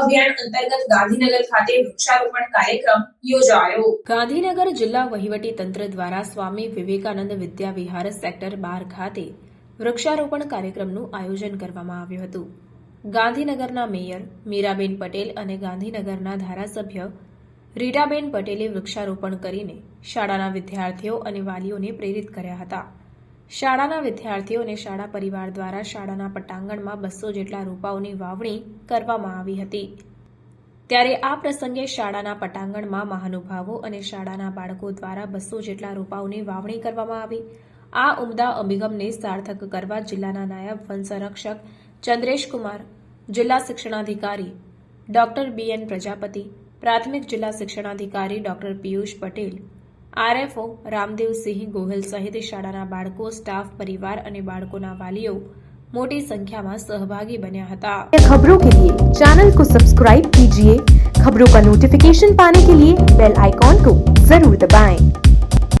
અભિયાન અંતર્ગત ગાંધીનગર ખાતે વૃક્ષારોપણ કાર્યક્રમ યોજાયો. ગાંધીનગર જિલ્લા વહીવટી તંત્ર દ્વારા સ્વામી વિવેકાનંદ વિદ્યા વિહાર સેક્ટર બાર ખાતે વૃક્ષારોપણ કાર્યક્રમનું આયોજન કરવામાં આવ્યું હતું. ગાંધીનગરના મેયર મીરાબેન પટેલ અને ગાંધીનગરના ધારાસભ્ય રીટાબેન પટેલે વૃક્ષારોપણ કરીને શાળાના વિદ્યાર્થીઓ અને વાલીઓને પ્રેરિત કર્યા હતા. શાળાના વિદ્યાર્થીઓ અને શાળા પરિવાર દ્વારા શાળાના પટાંગણમાં બસો જેટલા રોપાઓની વાવણી કરવામાં આવી હતી. ત્યારે આ પ્રસંગે શાળાના પટાંગણમાં મહાનુભાવો અને શાળાના બાળકો દ્વારા બસો જેટલા રોપાઓની વાવણી કરવામાં આવી. આ ઉમદા અભિગમને સાર્થક કરવા જિલ્લાના નાયબ વન સંરક્ષક ચંદ્રેશકુમાર જિલ્લા શિક્ષણાધિકારી ડોક્ટર બી એન પ્રજાપતિ, પ્રાથમિક જિલ્લા શિક્ષણાધિકારી ડોક્ટર પિયુષ પટેલ આરએફઓ રામદેવસિંહ ગોહિલ સહિત શાળાના બાળકો સ્ટાફ પરિવાર અને બાળકોના વાલીઓ મોટી સંખ્યામાં સહભાગી બન્યા હતા खबरों के लिए चैनल को सब्सक्राइब कीजिए खबरों का नोटिफिकेशन पाने के लिए बेल आइकॉन को जरूर दबाएं।